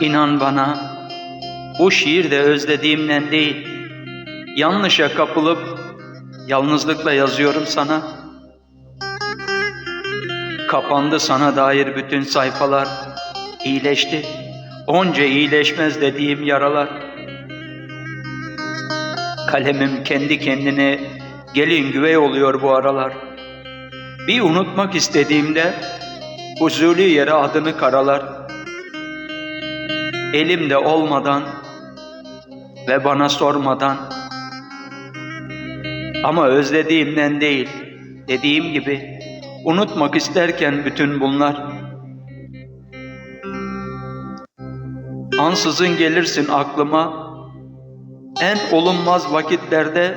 İnan bana, bu şiir de özlediğimden değil, yanlışa kapılıp yalnızlıkla yazıyorum sana. Kapandı sana dair bütün sayfalar, iyileşti, onca iyileşmez dediğim yaralar. Kalemim kendi kendine gelin güvey oluyor bu aralar. Bir unutmak istediğimde huzurlu yere adını karalar. Elimde olmadan ve bana sormadan. Ama özlediğimden değil dediğim gibi unutmak isterken bütün bunlar. Ansızın gelirsin aklıma. En olunmaz vakitlerde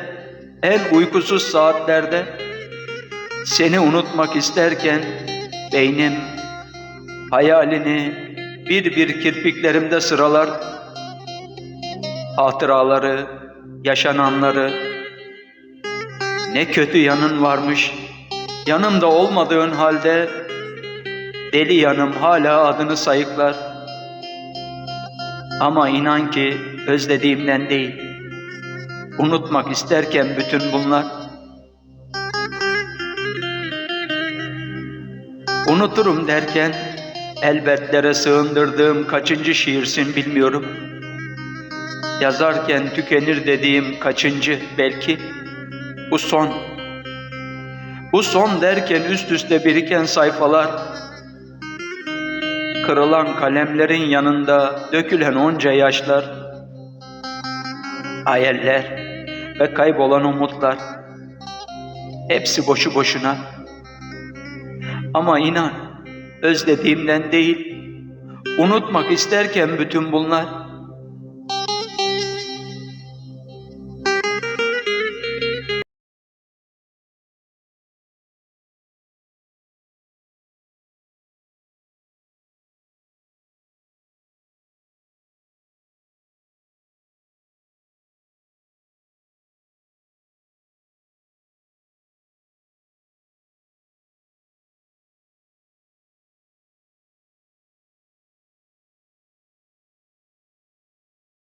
en uykusuz saatlerde seni unutmak isterken beynim hayalini bir bir kirpiklerimde sıralar. Hatıraları, yaşananları. Ne kötü yanın varmış. Yanımda olmadığın halde deli yanım hala adını sayıklar. Ama inan ki özlediğimden değil unutmak isterken bütün bunlar. Unuturum derken elbetlere sığındırdığım kaçıncı şiirsin bilmiyorum. Yazarken tükenir dediğim kaçıncı belki? Bu son. Bu son derken üst üste biriken sayfalar. Kırılan kalemlerin yanında dökülen onca yaşlar. Hayaller ve kaybolan umutlar. Hepsi boşu boşuna. Ama inan özlediğimden değil, unutmak isterken bütün bunlar